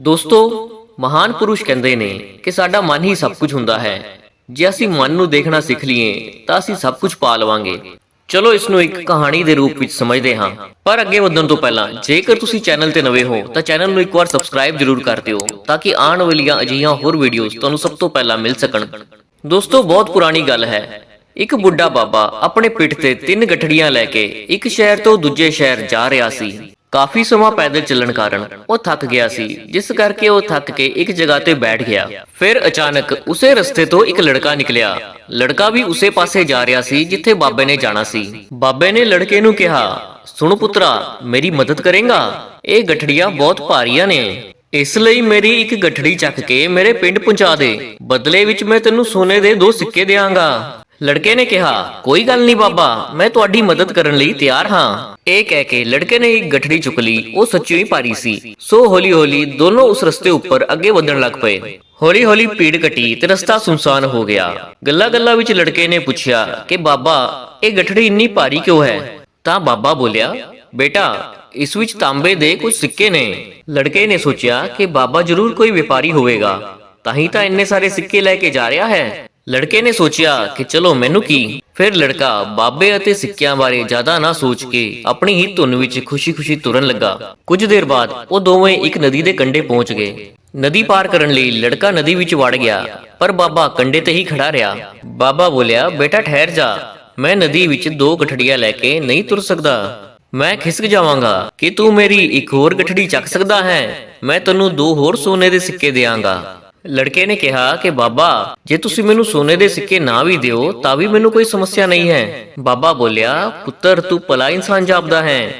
ਦੋਸਤੋ, ਮਹਾਨ ਪੁਰਸ਼ ਕਹਿੰਦੇ ਨੇ ਕਿ ਸਾਡਾ ਮਨ ਹੀ ਸਭ ਕੁਝ ਹੁੰਦਾ ਹੈ। ਜੇ ਅਸੀਂ ਮਨ ਨੂੰ ਦੇਖਣਾ ਸਿੱਖ ਲਈਏ, ਤਾਂ ਅਸੀਂ ਸਭ ਕੁਝ ਪਾ ਲਵਾਂਗੇ। ਚਲੋ, ਇਸ ਨੂੰ ਇੱਕ ਕਹਾਣੀ ਦੇ ਰੂਪ ਵਿੱਚ ਸਮਝਦੇ ਹਾਂ। ਪਰ ਅੱਗੇ ਵਧਣ ਤੋਂ ਪਹਿਲਾਂ, ਜੇਕਰ ਤੁਸੀਂ ਚੈਨਲ ਤੇ ਨਵੇਂ ਹੋ, ਤਾਂ ਚੈਨਲ ਨੂੰ ਇੱਕ ਵਾਰ ਸਬਸਕ੍ਰਾਈਬ ਜ਼ਰੂਰ ਕਰ ਦਿਓ, ਤਾਂ ਕਿ ਆਉਣ ਵਾਲੀਆਂ ਅਜਿਹੀਆਂ ਹੋਰ ਵੀਡੀਓਜ਼ ਤੁਹਾਨੂੰ ਸਭ ਤੋਂ ਪਹਿਲਾਂ ਮਿਲ ਸਕਣ। ਦੋਸਤੋ, ਬਹੁਤ ਪੁਰਾਣੀ ਗੱਲ ਹੈ। ਇੱਕ ਬੁੱਢਾ ਬਾਬਾ ਆਪਣੇ ਪਿੱਠ ਤੇ ਤਿੰਨ ਗਠੜੀਆਂ ਲੈ ਕੇ ਇੱਕ ਸ਼ਹਿਰ ਤੋਂ ਦੂਜੇ ਸ਼ਹਿਰ ਜਾ ਰਿਹਾ ਸੀ। ਕਾਫੀ ਸਮਾਂ ਪੈਦਲ ਚੱਲਣ ਕਾਰਨ ਉਹ ਥੱਕ ਗਿਆ ਸੀ, ਜਿਸ ਕਰਕੇ ਉਹ ਥੱਕ ਕੇ ਇੱਕ ਜਗ੍ਹਾ ਤੇ ਬੈਠ ਗਿਆ। ਫਿਰ ਅਚਾਨਕ ਉਸੇ ਰਸਤੇ ਤੋਂ ਇੱਕ ਲੜਕਾ ਨਿਕਲਿਆ। ਲੜਕਾ ਵੀ ਉਸੇ ਪਾਸੇ ਜਾ ਰਿਹਾ ਸੀ ਜਿੱਥੇ ਬਾਬੇ ਨੇ ਜਾਣਾ ਸੀ। ਬਾਬੇ ਨੇ ਲੜਕੇ ਨੂੰ ਕਿਹਾ, ਸੁਣ ਪੁੱਤਰਾ, ਮੇਰੀ ਮਦਦ ਕਰੇਗਾ? ਇਹ ਗਠੜੀਆਂ ਬਹੁਤ ਭਾਰੀਆਂ ਨੇ। ਇਸ ਲਈ ਮੇਰੀ ਇੱਕ ਗਠੜੀ ਚੱਕ ਕੇ ਮੇਰੇ ਪਿੰਡ ਪਹੁੰਚਾ ਦੇ। ਬਦਲੇ ਵਿੱਚ ਮੈਂ ਤੈਨੂੰ ਸੋਨੇ ਦੇ ਦੋ ਸਿੱਕੇ ਦੇਵਾਂਗਾ ਲੜਕੇ ਨੇ ਕਿਹਾ, ਕੋਈ ਗੱਲ ਨਹੀਂ ਬਾਬਾ, ਮੈਂ ਤੁਹਾਡੀ ਮਦਦ ਕਰਨ ਲਈ ਤਿਆਰ ਹਾਂ। ਇਹ ਕਹਿ ਕੇ ਲੜਕੇ ਨੇ ਇੱਕ ਗਠੜੀ ਚੁੱਕ ਲਈ, ਉਹ ਸੱਚੀ ਹੀ ਭਾਰੀ ਸੀ। ਸੋ ਹੌਲੀ ਹੌਲੀ ਦੋਨੋਂ ਉਸ ਰਸਤੇ ਉੱਪਰ ਅੱਗੇ ਵਧਣ ਲੱਗ ਪਏ। ਹੌਲੀ ਹੌਲੀ ਭੀੜ ਘਟੀ ਤੇ ਰਸਤਾ ਸੁਨਸਾਨ ਹੋ ਗਿਆ। ਗੱਲਾਂ ਗੱਲਾਂ ਵਿੱਚ ਲੜਕੇ ਨੇ ਪੁੱਛਿਆ ਕਿ, ਬਾਬਾ, ਇਹ ਗਠੜੀ ਇੰਨੀ ਭਾਰੀ ਕਿਉਂ ਹੈ? ਤਾਂ ਬਾਬਾ ਬੋਲਿਆ, ਬੇਟਾ, ਇਸ ਵਿੱਚ ਤਾਂਬੇ ਦੇ ਕੁਝ ਸਿੱਕੇ ਨੇ। ਲੜਕੇ ਨੇ ਸੋਚਿਆ ਕਿ ਬਾਬਾ ਜ਼ਰੂਰ ਕੋਈ ਵਪਾਰੀ ਹੋਵੇਗਾ। ਤਾਂ ਹੀ ਤਾਂ ਇੰਨੇ ਸਾਰੇ ਸਿੱਕੇ ਲੈ ਕੇ ਜਾ ਰਿਹਾ ਹੈ। ਲੜਕੇ ਨੇ ਸੋਚਿਆ ਕਿ ਚਲੋ ਮੈਨੂੰ ਕੀ? ਫਿਰ ਲੜਕਾ ਬਾਬੇ ਅਤੇ ਸਿੱਕਿਆਂ ਬਾਰੇ ਜ਼ਿਆਦਾ ਨਾ ਸੋਚ ਕੇ ਆਪਣੀ ਹੀ ਧੁਨ ਵਿੱਚ ਖੁਸ਼ੀ-ਖੁਸ਼ੀ ਤੁਰਨ ਲੱਗਾ। ਕੁਝ ਦੇਰ ਬਾਅਦ ਉਹ ਦੋਵੇਂ ਇੱਕ ਨਦੀ ਦੇ ਕੰਢੇ ਪਹੁੰਚ ਗਏ। ਨਦੀ ਪਾਰ ਕਰਨ ਲਈ ਲੜਕਾ ਨਦੀ ਵਿੱਚ ਵੜ ਗਿਆ, ਪਰ ਬਾਬਾ ਕੰਢੇ ਤੇ ਹੀ ਖੜਾ ਰਿਹਾ। ਬਾਬਾ ਬੋਲਿਆ, ਬੇਟਾ, ਠਹਿਰ ਜਾ। ਮੈਂ ਨਦੀ ਵਿੱਚ ਦੋ ਗਠੜੀਆਂ ਲੈ ਕੇ ਨਹੀਂ ਤੁਰ ਸਕਦਾ। ਮੈਂ ਖਿਸਕ ਜਾਵਾਂਗਾ। ਕਿ ਤੂੰ ਮੇਰੀ ਇੱਕ ਹੋਰ ਗਠੜੀ ਚੱਕ ਸਕਦਾ ਹੈ? ਮੈਂ ਤੈਨੂੰ ਦੋ ਹੋਰ ਸੋਨੇ ਦੇ ਸਿੱਕੇ ਦੇਵਾਂਗਾ ਲੜਕੇ ਨੇ ਕਿਹਾ ਕਿ, ਬਾਬਾ, ਜੇ ਤੁਸੀਂ ਮੈਨੂੰ ਸੋਨੇ ਦੇ ਸਿੱਕੇ ਨਾ ਵੀ ਦਿਓ, ਤਾਂ ਵੀ ਮੈਨੂੰ ਕੋਈ ਸਮੱਸਿਆ ਨਹੀਂ ਹੈ। ਬਾਬਾ ਬੋਲਿਆ, ਪੁੱਤਰ, ਤੂੰ ਭਲਾ ਇਨਸਾਨ ਜਾਪਦਾ ਹੈ।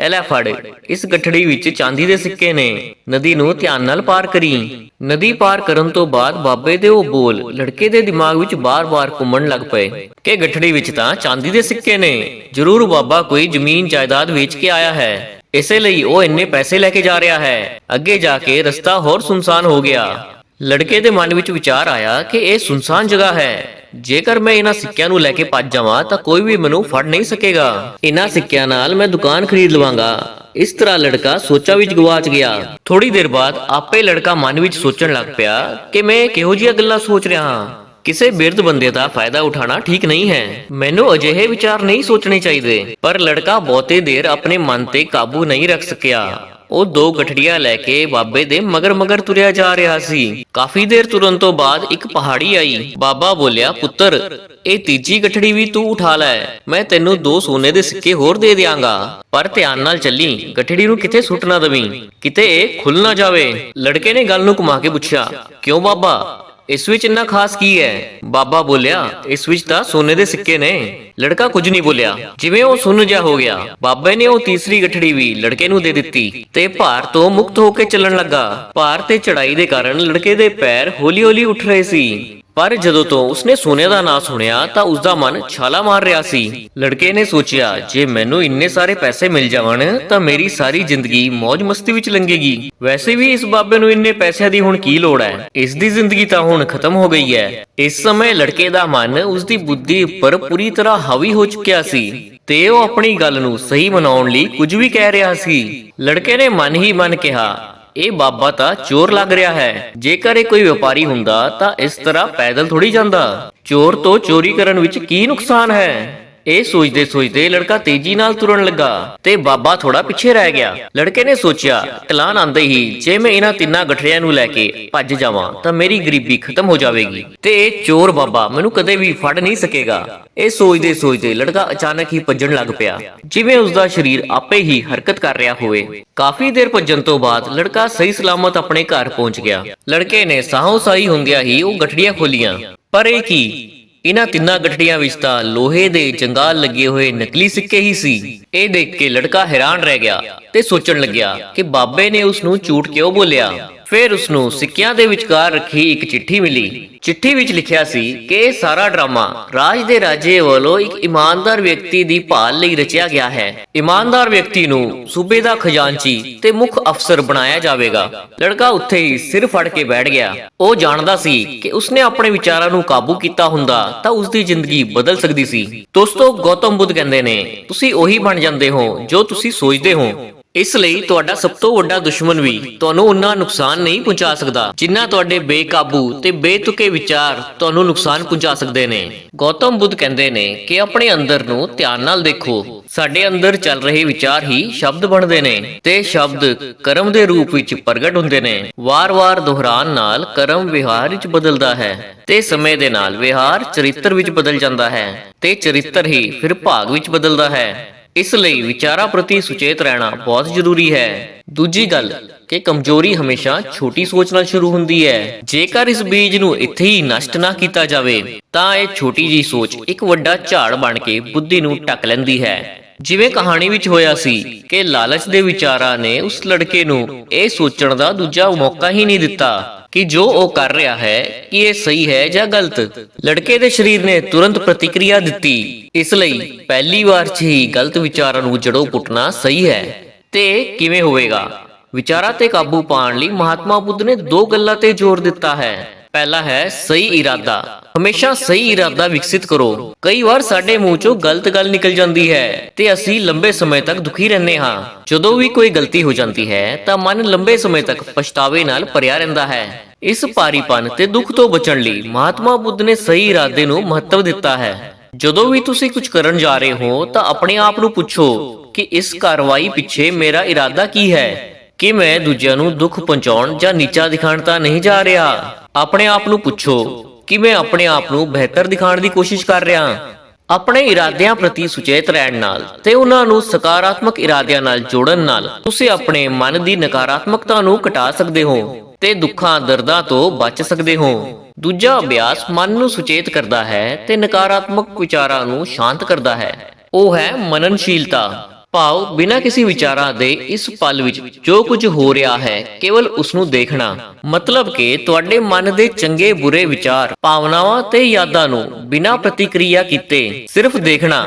ਇਹ ਲੈ ਫੜ, ਇਸ ਗੱਠੜੀ ਵਿੱਚ ਚਾਂਦੀ ਦੇ ਸਿੱਕੇ ਨੇ। ਨਦੀ ਨੂੰ ਧਿਆਨ ਨਾਲ ਪਾਰ ਕਰੀ। ਨਦੀ ਪਾਰ ਕਰਨ ਤੋਂ ਬਾਅਦ ਬਾਬੇ ਦੇ ਉਹ ਬੋਲ ਲੜਕੇ ਦੇ ਦਿਮਾਗ ਵਿੱਚ ਬਾਰ-ਬਾਰ ਘੁੰਮਣ ਲੱਗ ਪਏ ਕਿ ਗੱਠੜੀ ਵਿੱਚ ਤਾਂ ਚਾਂਦੀ ਦੇ ਸਿੱਕੇ ਨੇ। ਜ਼ਰੂਰ ਬਾਬਾ, ਕੋਈ ਜ਼ਮੀਨ ਜਾਇਦਾਦ ਵੇਚ ਕੇ ਆਇਆ ਹੈ। ਇਸੇ ਲਈ ਉਹ ਇੰਨੇ ਪੈਸੇ ਲੈ ਕੇ ਜਾ ਰਿਹਾ ਹੈ। ਅੱਗੇ ਜਾ ਕੇ ਰਸਤਾ ਹੋਰ ਸੁਨਸਾਨ ਹੋ ਗਿਆ। ਲੜਕੇ ਦੇ ਮਨ ਵਿੱਚ ਵਿਚਾਰ ਆਇਆ ਕਿ ਇਹ ਸੁਨਸਾਨ ਜਗ੍ਹਾ ਹੈ। ਜੇਕਰ ਮੈਂ ਇਹਨਾਂ ਸਿੱਕਿਆਂ ਨੂੰ ਲੈ ਕੇ ਭੱਜ ਜਾਵਾਂ, ਤਾਂ ਕੋਈ ਵੀ ਮੈਨੂੰ ਫੜ ਨਹੀਂ ਸਕੇਗਾ। ਇਹਨਾਂ ਸਿੱਕਿਆਂ ਨਾਲ ਮੈਂ ਦੁਕਾਨ ਖਰੀਦ ਲਵਾਂਗਾ। ਇਸ ਤਰ੍ਹਾਂ ਲੜਕਾ ਸੋਚਾਂ ਵਿੱਚ ਗਵਾਚ ਗਿਆ। ਥੋੜੀ ਦੇਰ ਬਾਅਦ ਆਪੇ ਲੜਕਾ ਮਨ ਵਿੱਚ ਸੋਚਣ ਲੱਗ ਪਿਆ ਕਿ ਮੈਂ ਕਿਹੋ ਜਿਹੀਆਂ ਗੱਲਾਂ ਸੋਚ ਰਿਹਾ ਹਾਂ। ਕਿਸੇ ਬਿਰਧ ਬੰਦੇ ਦਾ ਫਾਇਦਾ ਉਠਾਉਣਾ ਠੀਕ ਨਹੀਂ ਹੈ। ਮੈਨੂੰ ਅਜਿਹੇ ਵਿਚਾਰ ਨਹੀਂ ਸੋਚਣੇ ਚਾਹੀਦੇ, ਪਰ ਲੜਕਾ ਬਹੁਤੇ ਦੇਰ ਆਪਣੇ ਮਨ ਤੇ ਕਾਬੂ ਨਹੀਂ ਰੱਖ ਸਕਿਆ। ਉਹ ਦੋ ਗਠੜੀਆਂ ਲੈ ਕੇ ਬਾਬੇ ਦੇ ਮਗਰ ਮਗਰ ਤੁਰਿਆ ਜਾ ਰਿਹਾ ਸੀ। ਕਾਫੀ ਦੇਰ ਤੁਰਨ ਤੋਂ ਬਾਅਦ ਇੱਕ ਪਹਾੜੀ ਆਈ। ਬਾਬਾ ਬੋਲਿਆ, ਪੁੱਤਰ, ਇਹ ਤੀਜੀ ਗਠੜੀ ਵੀ ਤੂੰ ਉਠਾ ਲੈ। ਮੈਂ ਤੈਨੂੰ ਦੋ ਸੋਨੇ ਦੇ ਸਿੱਕੇ ਹੋਰ ਦੇ ਦਿਆਂਗਾ। ਪਰ ਧਿਆਨ ਨਾਲ ਚੱਲੀ। ਗਠੜੀ ਨੂੰ ਕਿਤੇ ਸੁੱਟ ਨਾ ਦਵੀਂ? ਕਿਤੇ ਇਹ ਖੁੱਲ ਨਾ ਜਾਵੇ। ਲੜਕੇ ਨੇ ਗੱਲ ਨੂੰ ਘੁਮਾ ਕੇ ਪੁੱਛਿਆ, ਕਿਉਂ ਬਾਬਾ? ਇਸ ਵਿੱਚ ਇੰਨਾ ਖਾਸ ਕੀ ਹੈ? ਬਾਬਾ ਬੋਲਿਆ, ਇਸ ਵਿੱਚ ਤਾਂ ਸੋਨੇ ਦੇ ਸਿੱਕੇ ਨੇ। ਲੜਕਾ ਕੁਝ ਨਹੀਂ ਬੋਲਿਆ। ਜਿਵੇਂ ਉਹ ਸੁੰਨ ਜਾ ਹੋ ਗਿਆ। ਬਾਬੇ ਨੇ ਉਹ ਤੀਸਰੀ ਗਠੜੀ ਵੀ ਲੜਕੇ ਨੂੰ ਦੇ ਦਿੱਤੀ ਤੇ ਭਾਰ ਤੋਂ ਮੁਕਤ ਹੋ ਕੇ ਚੱਲਣ ਲੱਗਾ। ਭਾਰ ਤੇ ਚੜਾਈ ਦੇ ਕਾਰਨ ਲੜਕੇ ਦੇ ਪੈਰ ਹੌਲੀ-ਹੌਲੀ ਉੱਠ ਰਹੇ ਸੀ। ਪਰ ਜਦੋਂ ਤੋਂ ਉਸਨੇ ਸੋਨੇ ਦਾ ਨਾਂ ਸੁਣਿਆ ਤਾਂ ਉਸਦਾ ਮਨ ਛਾਲਾ ਮਾਰ ਰਿਹਾ ਸੀ। ਲੜਕੇ ਨੇ ਸੋਚਿਆ, ਜੇ ਮੈਨੂੰ ਇੰਨੇ ਸਾਰੇ ਪੈਸੇ ਮਿਲ ਜਾਵਣ, ਤਾਂ ਮੇਰੀ ਸਾਰੀ ਜ਼ਿੰਦਗੀ ਮौज ਮਸਤੀ ਵਿੱਚ ਲੰਘੇਗੀ। ਵੈਸੇ ਵੀ ਇਸ ਬਾਬੇ ਨੂੰ ਇੰਨੇ ਪੈਸਿਆਂ ਦੀ ਹੁਣ ਕੀ ਲੋੜ ਹੈ? ਇਸ ਦੀ ਜ਼ਿੰਦਗੀ ਤਾਂ ਹੁਣ ਖਤਮ ਹੋ ਗਈ ਹੈ। ਇਸ ਸਮੇਂ ਲੜਕੇ ਦਾ ਮਨ ਉਸਦੀ ਬੁੱਧੀ ਉੱਪਰ ਪੂਰੀ ਤਰ੍ਹਾਂ ਹਾਵੀ ਹੋ ਚੁੱਕਿਆ ਸੀ ਤੇ ਉਹ ਆਪਣੀ ਗੱਲ ਨੂੰ ਸਹੀ ਮਨਾਉਣ ਲਈ ਕੁਝ ਵੀ ਕਹਿ ਰਿਹਾ ਸੀ। ਲੜਕੇ ਨੇ ਮਨ ਹੀ ਮਨ ਕਿਹਾ ਇਹ ਬਾਬਾ ਤਾਂ ਚੋਰ ਲੱਗ ਰਿਹਾ ਹੈ। ਜੇਕਰ ਇਹ ਕੋਈ ਵਪਾਰੀ ਹੁੰਦਾ ਤਾਂ ਇਸ ਤਰ੍ਹਾਂ ਪੈਦਲ ਥੋੜੀ ਜਾਂਦਾ। ਚੋਰ ਤੋਂ ਚੋਰੀ ਕਰਨ ਵਿੱਚ ਕੀ ਨੁਕਸਾਨ ਹੈ? ਇਹ ਸੋਚਦੇ ਸੋਚਦੇ ਲੜਕਾ ਤੇਜ਼ੀ ਨਾਲ ਤੁਰਨ ਲੱਗਾ ਤੇ ਬਾਬਾ ਥੋੜਾ ਪਿੱਛੇ ਰਹਿ ਗਿਆ। ਲੜਕੇ ਨੇ ਸੋਚਿਆ ਟਲਾਨ ਆਂਦੇ ਹੀ ਜੇ ਮੈਂ ਇਹਨਾਂ ਤਿੰਨਾਂ ਗਠੜਿਆਂ ਨੂੰ ਲੈ ਕੇ ਭੱਜ ਜਾਵਾਂ, ਤਾਂ ਮੇਰੀ ਗਰੀਬੀ ਖਤਮ ਹੋ ਜਾਵੇਗੀ। ਤੇ ਇਹ ਚੋਰ ਬਾਬਾ ਮੈਨੂੰ ਕਦੇ ਵੀ ਫੜ ਨਹੀਂ ਸਕੇਗਾ। ਇਹ ਸੋਚਦੇ ਸੋਚਦੇ ਲੜਕਾ ਅਚਾਨਕ ਹੀ ਭੱਜਣ ਲੱਗ ਪਿਆ। ਜਿਵੇਂ ਉਸਦਾ ਸਰੀਰ ਆਪੇ ਹੀ ਹਰਕਤ ਕਰ ਰਿਹਾ ਹੋਵੇ। ਕਾਫੀ ਦੇਰ ਭੱਜਣ ਤੋਂ ਬਾਅਦ ਲੜਕਾ ਸਹੀ ਸਲਾਮਤ ਆਪਣੇ ਘਰ ਪਹੁੰਚ ਗਿਆ। ਲੜਕੇ ਨੇ ਸਾਹੋਂ ਸਾਈ ਹੁੰਦਿਆਂ ਹੀ ਉਹ ਗਠੜੀਆਂ ਖੋਲੀਆਂ ਪਰ ਇਹ ਕੀ? ਇਹਨਾਂ ਤਿੰਨਾਂ ਗੱਠੜੀਆਂ ਵਿੱਚ ਤਾਂ ਲੋਹੇ ਦੇ ਚੰਗਾਲ ਲੱਗੇ ਹੋਏ ਨਕਲੀ ਸਿੱਕੇ ਹੀ ਸੀ। ਇਹ ਦੇਖ ਕੇ ਲੜਕਾ ਹੈਰਾਨ ਰਹਿ ਗਿਆ ਤੇ ਸੋਚਣ ਲੱਗਿਆ ਕਿ ਬਾਬੇ ਨੇ ਉਸ ਨੂੰ ਝੂਠ ਕਿਉਂ ਬੋਲਿਆ? ਫਿਰ ਉਸ ਨੂੰ ਸਿੱਕਿਆਂ ਦੇ ਵਿਚਕਾਰ ਰੱਖੀ ਇੱਕ ਚਿੱਠੀ ਮਿਲੀ। ਚਿੱਠੀ ਵਿੱਚ ਲਿਖਿਆ ਸੀ ਕਿ ਇਹ ਸਾਰਾ ਡਰਾਮਾ ਰਾਜ ਦੇ ਰਾਜੇ ਵੱਲੋਂ ਇੱਕ ਇਮਾਨਦਾਰ ਵਿਅਕਤੀ ਦੀ ਭਾਲ ਲਈ ਰਚਿਆ ਗਿਆ ਹੈ। ਇਮਾਨਦਾਰ ਵਿਅਕਤੀ ਨੂੰ ਸੂਬੇ ਦਾ ਖਜ਼ਾਨਚੀ ਤੇ ਮੁੱਖ ਅਫਸਰ ਬਣਾਇਆ ਜਾਵੇਗਾ। ਲੜਕਾ ਉੱਥੇ ਹੀ ਸਿਰ ਫੜ ਕੇ ਬੈਠ ਗਿਆ। ਉਹ ਜਾਣਦਾ ਸੀ ਕਿ ਉਸਨੇ ਆਪਣੇ ਵਿਚਾਰਾਂ ਨੂੰ ਕਾਬੂ ਕੀਤਾ ਹੁੰਦਾ ਤਾਂ ਉਸਦੀ ਜ਼ਿੰਦਗੀ ਬਦਲ ਸਕਦੀ ਸੀ। ਦੋਸਤੋ, ਗੌਤਮ ਬੁੱਧ ਕਹਿੰਦੇ ਨੇ, ਤੁਸੀਂ ਉਹੀ ਬਣ ਜਾਂਦੇ ਹੋ ਜੋ ਤੁਸੀਂ ਸੋਚਦੇ ਹੋ। ਇਸ ਲਈ ਤੁਹਾਡਾ ਸਭ ਤੋਂ ਵੱਡਾ ਦੁਸ਼ਮਣ ਵੀ ਤੁਹਾਨੂੰ ਉਨਾ ਨੁਕਸਾਨ ਨਹੀਂ ਪਹੁੰਚਾ ਸਕਦਾ ਜਿੰਨਾ ਤੁਹਾਡੇ ਬੇਕਾਬੂ ਤੇ ਬੇਤੁਕੇ ਵਿਚਾਰ ਤੁਹਾਨੂੰ ਨੁਕਸਾਨ ਪਹੁੰਚਾ ਸਕਦੇ ਨੇ। ਗੌਤਮ ਬੁੱਧ ਕਹਿੰਦੇ ਨੇ ਕਿ ਆਪਣੇ ਅੰਦਰ ਨੂੰ ਧਿਆਨ ਨਾਲ ਦੇਖੋ। ਸਾਡੇ ਅੰਦਰ ਚੱਲ ਰਹੇ ਵਿਚਾਰ ਹੀ ਸ਼ਬਦ ਬਣਦੇ ਨੇ ਤੇ ਸ਼ਬਦ ਕਰਮ ਦੇ ਰੂਪ ਵਿੱਚ ਪ੍ਰਗਟ ਹੁੰਦੇ ਨੇ। ਵਾਰ-ਵਾਰ ਦੁਹਰਾਨ ਨਾਲ ਕਰਮ ਵਿਹਾਰ ਵਿੱਚ ਬਦਲਦਾ ਹੈ ਤੇ ਸਮੇਂ ਦੇ ਨਾਲ ਵਿਹਾਰ ਚਰਿੱਤਰ ਵਿੱਚ ਬਦਲ ਜਾਂਦਾ ਹੈ ਤੇ ਚਰਿੱਤਰ ਹੀ ਫਿਰ ਭਾਗ ਵਿੱਚ ਬਦਲਦਾ ਹੈ। ਇਸ ਲਈ ਵਿਚਾਰਾਂ ਪ੍ਰਤੀ ਸੁਚੇਤ ਰਹਿਣਾ ਬਹੁਤ ਜ਼ਰੂਰੀ ਹੈ। ਦੂਜੀ ਗੱਲ ਕਿ ਕਮਜ਼ੋਰੀ ਹਮੇਸ਼ਾ ਛੋਟੀ ਸੋਚ ਨਾਲ ਸ਼ੁਰੂ ਹੁੰਦੀ ਹੈ। ਜੇਕਰ ਇਸ ਬੀਜ ਨੂੰ ਇੱਥੇ ਹੀ ਨਸ਼ਟ ਨਾ ਕੀਤਾ ਜਾਵੇ, ਤਾਂ ਇਹ ਛੋਟੀ ਜੀ ਸੋਚ ਇੱਕ ਵੱਡਾ ਝਾੜ ਬਣ ਕੇ ਬੁੱਧੀ ਨੂੰ ਢੱਕ ਲੈਂਦੀ ਹੈ। ਜਿਵੇਂ ਕਹਾਣੀ ਵਿੱਚ ਹੋਇਆ ਸੀ ਕਿ ਲਾਲਚ ਦੇ ਵਿਚਾਰਾਂ ਨੇ ਉਸ ਲੜਕੇ ਨੂੰ ਇਹ ਸੋਚਣ ਦਾ ਦੂਜਾ ਮੌਕਾ ਹੀ ਨਹੀਂ ਦਿੱਤਾ ਕਿ ਜੋ ਉਹ ਕਰ ਰਿਹਾ ਹੈ, ਕਿ ਇਹ ਸਹੀ ਹੈ ਜਾਂ ਗਲਤ। ਲੜਕੇ ਦੇ ਸਰੀਰ ਨੇ ਤੁਰੰਤ ਪ੍ਰਤੀਕਿਰਿਆ ਦਿੱਤੀ। ਇਸ ਲਈ ਪਹਿਲੀ ਵਾਰ 'ਚ ਹੀ ਗਲਤ ਵਿਚਾਰਾਂ ਨੂੰ ਜੜੋਂ ਪੁੱਟਣਾ ਸਹੀ ਹੈ। ਤੇ ਕਿਵੇਂ ਹੋਵੇਗਾ? ਵਿਚਾਰਾਂ ਤੇ ਕਾਬੂ ਪਾਉਣ ਲਈ ਮਹਾਤਮਾ ਬੁੱਧ ਨੇ ਦੋ ਗੱਲਾਂ ਤੇ ਜ਼ੋਰ ਦਿੱਤਾ ਹੈ। ਪਹਿਲਾ ਹੈ, ਸਹੀ ਇਰਾਦਾ। ਹਮੇਸ਼ਾ ਸਹੀ ਇਰਾਦਾ ਵਿਕਸਿਤ ਕਰੋ। ਕਈ ਵਾਰ ਸਾਡੇ ਮੂੰਹ ਚੋਂ ਗਲਤ ਗੱਲ ਨਿਕਲ ਜਾਂਦੀ ਹੈ ਤੇ ਅਸੀਂ ਲੰਬੇ ਸਮੇਂ ਤੱਕ ਦੁਖੀ ਰਹਿੰਦੇ ਹਾਂ। ਜਦੋਂ ਵੀ ਕੋਈ ਗਲਤੀ ਹੋ ਜਾਂਦੀ ਹੈ ਤਾਂ ਮਨ ਲੰਬੇ ਸਮੇਂ ਤੱਕ ਪਛਤਾਵੇ ਨਾਲ ਭਰਿਆ ਰਹਿੰਦਾ ਹੈ। ਇਸ ਭਾਰੀਪਨ ਤੇ ਦੁੱਖ ਤੋਂ ਬਚਣ ਲਈ ਮਹਾਤਮਾ ਬੁੱਧ ਨੇ ਸਹੀ ਇਰਾਦੇ ਨੂੰ ਮਹੱਤਵ ਦਿੱਤਾ ਹੈ। ਜਦੋਂ ਵੀ ਤੁਸੀਂ ਕੁਝ ਕਰਨ ਜਾ ਰਹੇ ਹੋ ਤਾਂ ਆਪਣੇ ਆਪ ਨੂੰ ਪੁੱਛੋ ਕਿ ਇਸ ਕਾਰਵਾਈ ਪਿੱਛੇ ਮੇਰਾ ਇਰਾਦਾ ਕੀ ਹੈ। ਕਿ ਮੈਂ ਦੂਜਿਆਂ ਨੂੰ ਦੁੱਖ ਪਹੁੰਚਾਉਣ ਜਾਂ ਨੀਚਾ ਦਿਖਾਉਣ ਤਾਂ ਨਹੀਂ ਜਾ ਰਿਹਾ। ਆਪਣੇ ਆਪ ਨੂੰ ਪੁੱਛੋ ਕਿ ਮੈਂ ਆਪਣੇ ਆਪ ਨੂੰ ਬਿਹਤਰ ਦਿਖਾਉਣ ਦੀ ਕੋਸ਼ਿਸ਼ ਕਰ ਰਿਹਾ ਆਪਣੇ ਇਰਾਦਿਆਂ ਪ੍ਰਤੀ ਸੁਚੇਤ ਰਹਿਣ ਨਾਲ ਤੇ ਉਹਨਾਂ ਨੂੰ ਸਕਾਰਾਤਮਕ ਇਰਾਦਿਆਂ ਨਾਲ ਜੋੜਨ ਨਾਲ ਤੁਸੀਂ ਆਪਣੇ ਮਨ ਦੀ ਨਕਾਰਾਤਮਕਤਾ ਨੂੰ ਘਟਾ ਸਕਦੇ ਹੋ ਤੇ ਦੁੱਖਾਂ, ਦਰਦਾਂ ਤੋਂ ਬਚ ਸਕਦੇ ਹੋ। ਦੂਜਾ ਅਭਿਆਸ ਮਨ ਨੂੰ ਸੁਚੇਤ ਕਰਦਾ ਹੈ ਤੇ ਨਕਾਰਾਤਮਕ ਵਿਚਾਰਾਂ ਨੂੰ ਸ਼ਾਂਤ ਕਰਦਾ ਹੈ। ਉਹ ਹੈ ਮਨਨਸ਼ੀਲਤਾ। ਭਾਵ ਬਿਨਾਂ ਕਿਸੇ ਵਿਚਾਰਾਂ ਦੇ ਇਸ ਪਲ ਵਿੱਚ ਜੋ ਕੁਝ ਹੋ ਰਿਹਾ ਹੈ, ਕੇਵਲ ਉਸ ਨੂੰ ਦੇਖਣਾ। ਮਤਲਬ ਕਿ ਤੁਹਾਡੇ ਮਨ ਦੇ ਚੰਗੇ ਬੁਰੇ ਵਿਚਾਰ, ਭਾਵਨਾਵਾਂ ਤੇ ਯਾਦਾਂ ਨੂੰ ਬਿਨਾਂ ਪ੍ਰਤੀਕਿਰਿਆ ਕੀਤੇ ਸਿਰਫ ਦੇਖਣਾ।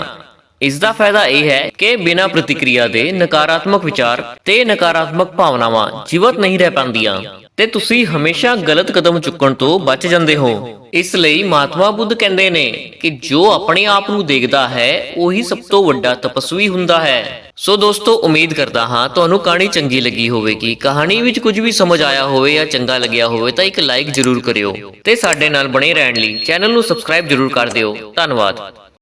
ਇਸ ਦਾ ਫਾਇਦਾ ਇਹ ਹੈ ਕਿ ਬਿਨਾਂ ਪ੍ਰਤੀਕਿਰਿਆ ਦੇ ਨਕਾਰਾਤਮਕ ਵਿਚਾਰ ਤੇ ਨਕਾਰਾਤਮਕ ਭਾਵਨਾਵਾਂ ਜੀਵਤ ਨਹੀਂ ਰਹਿ ਪਾਉਂਦੀਆਂ। ਤੇ ਤੁਸੀਂ ਹਮੇਸ਼ਾ ਗਲਤ ਕਦਮ ਚੁੱਕਣ ਤੋਂ ਬਚ ਜਾਂਦੇ ਹੋ। ਇਸ ਲਈ ਮਹਾਤਮਾ ਬੁੱਧ ਕਹਿੰਦੇ ਨੇ ਕਿ ਜੋ ਆਪਣੇ ਆਪ ਨੂੰ ਦੇਖਦਾ ਹੈ, ਉਹੀ ਸਭ ਤੋਂ ਵੱਡਾ ਤਪਸਵੀ ਹੁੰਦਾ ਹੈ। ਸੋ ਦੋਸਤੋ, ਉਮੀਦ ਕਰਦਾ ਹਾਂ ਤੁਹਾਨੂੰ ਕਹਾਣੀ ਚੰਗੀ ਲੱਗੀ ਹੋਵੇਗੀ। ਕਹਾਣੀ ਵਿੱਚ ਕੁਝ ਵੀ ਸਮਝ ਆਇਆ ਹੋਵੇ ਜਾਂ ਚੰਗਾ ਲੱਗਿਆ ਹੋਵੇ ਤਾਂ ਇੱਕ ਲਾਈਕ ਜ਼ਰੂਰ ਕਰਿਓ ਤੇ ਸਾਡੇ ਨਾਲ ਬਣੇ ਰਹਿਣ ਲਈ ਚੈਨਲ ਨੂੰ ਸਬਸਕ੍ਰਾਈਬ ਜ਼ਰੂਰ ਕਰ ਦਿਓ। ਧੰਨਵਾਦ।